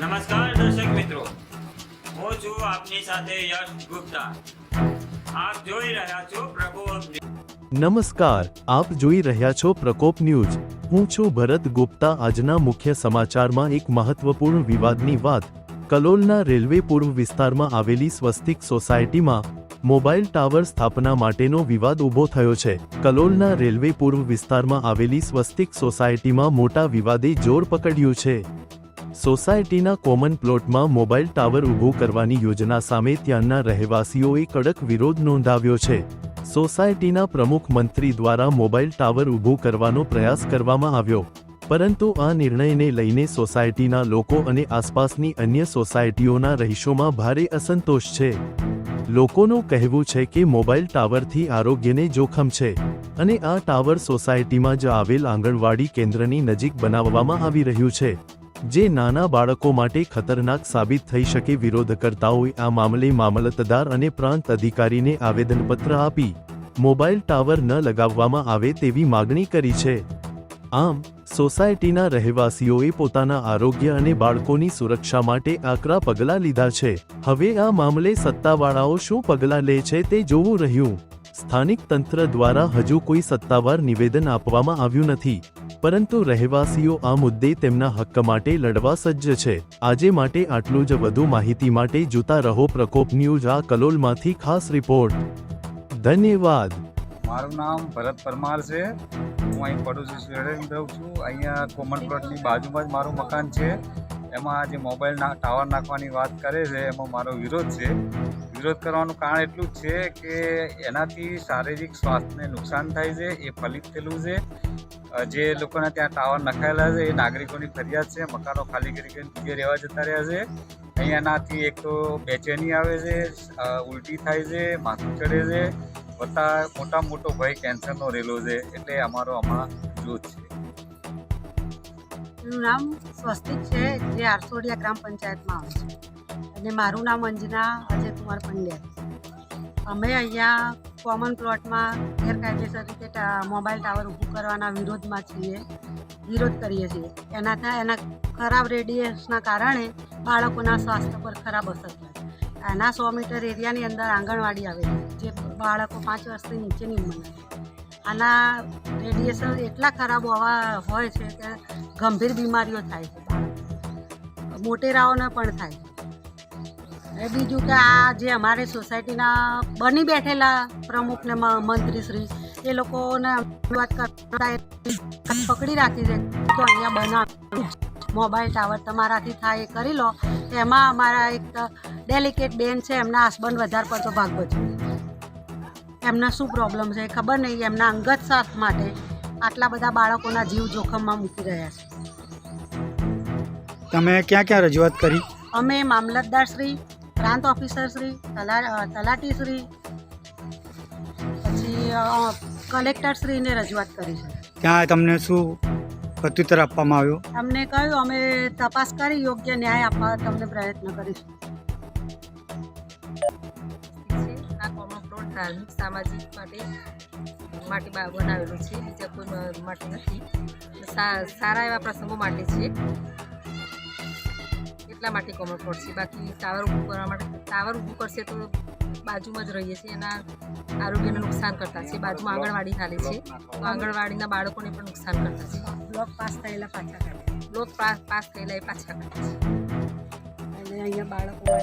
નમસ્કાર દર્શક મિત્રો. હું છું આપની સાથે યશ ગુપ્તા. આપ જોઈ રહ્યા છો પ્રકોપ નમસ્કાર, આપ જોઈ રહ્યા છો પ્રકોપ ન્યૂઝ. હું છું ભરત ગુપ્તા. આજના મુખ્ય સમાચારમાં એક મહત્વપૂર્ણ વિવાદની વાત. કલોલના રેલવે પૂર્વ વિસ્તારમાં આવેલી સ્વસ્તિક સોસાયટીમાં મોબાઈલ ટાવર સ્થાપના માટેનો વિવાદ ઊભો થયો છે. કલોલના રેલવે પૂર્વ વિસ્તારમાં આવેલી સ્વસ્તિક સોસાયટીમાં મોટા વિવાદે જોર પકડ્યું છે. સોસાયટીના કોમન પ્લોટમાં મોબાઈલ ટાવર ઊભું કરવાની યોજના સામે ત્યાંના રહેવાસીઓએ કડક વિરોધ નોંધાવ્યો છે. સોસાયટીના પ્રમુખ મંત્રી દ્વારા મોબાઈલ ટાવર ઊભું કરવાનો પ્રયાસ કરવામાં આવ્યો. પરંતુ આ નિર્ણયને લઈને સોસાયટીના લોકો અને આસપાસની અન્ય સોસાયટીઓના રહીશોમાં ભારે અસંતોષ છે. લોકોનું કહેવું છે કે મોબાઈલ ટાવરથી આરોગ્યને જોખમ છે અને આ ટાવર સોસાયટીમાં જ આવેલ આંગણવાડી કેન્દ્રની નજીક બનાવવામાં આવી રહ્યું છે, જે નાના બાળકો માટે ખતરનાક સાબિત થઈ શકે વિરોધકર્તાઓએ આ મામલે મામલતદાર અને પ્રાંત અધિકારીને આવેદનપત્ર આપી, મોબાઈલ ટાવર ન લગાવવામાં આવે તેવી માગણી કરી છે. આમ સોસાયટીના રહેવાસીઓએ પોતાના આરોગ્ય અને બાળકોની સુરક્ષા માટે આકરા પગલાં લીધા છે. હવે આ મામલે સત્તાવાળાઓ શું પગલાં લે છે તે જોવું રહ્યું. સ્થાનિક તંત્ર દ્વારા હજુ કોઈ સત્તાવાર નિવેદન આપવામાં આવ્યું નથી. પરંતુ રહેવાસીઓ આ મુદ્દે તેમના હક્ક માટે લડવા સજ્જ છે. આજે માટે આટલું જ વધુ માહિતી માટે જોતા રહો પ્રકોપ ન્યૂઝ આ કલોલમાંથી ખાસ રિપોર્ટ. ધન્યવાદ. મારું નામ ભરત પરમાર છે. હું અહીં પડોશી શહેરમાં રહું છું. અહીંયા કોમન પ્લોટની બાજુમાં જ મારું મકાન છે. એમાં જે મોબાઈલના ટાવર નાખવાની વાત કરે છે, એમાં મારો વિરોધ છે. વિરોધ કરવાનું કારણ એટલું જ છે કે એનાથી શારીરિક સ્વાસ્થ્યને નુકસાન થાય છે, એ ફલિત થયેલું છે. જે લોકોના ત્યાં ટાવર નખાયેલા છે, એ નાગરિકોની ફરિયાદ છે, મકાનો ખાલી કરી કરીને રહેવા જતા રહ્યા છે. અહીંયાનાથી એક તો બેચેની આવે છે ઉલટી થાય છે, માથું ચડે છે. વત્તા મોટા મોટો ભય કેન્સરનો રહેલો છે, એટલે અમારો આમાં જૂથ છે. એનું નામ સ્વસ્તિક છે, જે આરસોડિયા ગ્રામ પંચાયતમાં આવે છે. અને મારું નામ અંજના અજયકુમાર પંડ્યા. અમે અહીંયા કોમન પ્લોટમાં ગેરકાયદેસર રીતે મોબાઈલ ટાવર ઊભું કરવાના વિરોધમાં છીએ, વિરોધ કરીએ છીએ. એનાથી, એના ખરાબ રેડિયેશનના કારણે બાળકોના સ્વાસ્થ્ય પર ખરાબ અસર થાય. એના સો મીટર એરિયાની અંદર આંગણવાડી આવેલી જે બાળકો પાંચ વર્ષથી નીચેની ઉંમરના આના રેડિયેશન એટલા ખરાબ હોવા હોય છે કે ગંભીર બીમારીઓ થાય છે. મોટેરાઓને પણ થાય છે. એ બીજું કે આ જે અમારી સોસાયટીના બની બેઠેલા પ્રમુખને મંત્રીશ્રી, એ લોકોને વાત કરતા પકડી રાખી દે તો અહીંયા બનાવ. મોબાઈલ ટાવર તમારાથી થાય એ કરી લો. એમાં અમારા એક ડેલિકેટ બેન છે, એમના હસબન્ડ વધારે પડતો ભાગ ભજવે એમને શું પ્રોબ્લેમ છે ખબર નહીં એમના અંગત સાથ માટે આટલા બધા બાળકોના જીવ જોખમમાં મૂકી રહ્યા છે. તમે ક્યાં ક્યાં રજૂઆત કરી? અમે મામલતદાર શ્રી પ્રાંત ઓફિસર શ્રી તલા તલાટી શ્રી પછી કલેક્ટર શ્રીને રજૂઆત કરી છે. ત્યાં તમને શું પ્રત્યુત્તર આપવામાં આવ્યો? અમને કહ્યું અમે તપાસ કરી યોગ્ય ન્યાય આપવા તમને પ્રયત્ન કરીશું. ધાર્મિક સામાજિક માટે માટે બા- બનાવેલું છે બીજા કોઈ માટે નથી. સારા એવા પ્રસંગો માટે છે. એટલા માટે કોમન પડશે બાકી ટાવર ઊભું કરવા માટે ટાવર ઊભું કરશે તો બાજુમાં જ રહીએ છીએ. એના આરોગ્યને નુકસાન કરતા છે. બાજુમાં આંગણવાડી ચાલે છે. તો આંગણવાડીના બાળકોને પણ નુકસાન કરતા છે. બ્લોક પાસ થયેલા પાછા કાઢે. લોક પાસ પાસ થયેલા એ પાછા કાઢે છે. અને અહીંયા બાળકો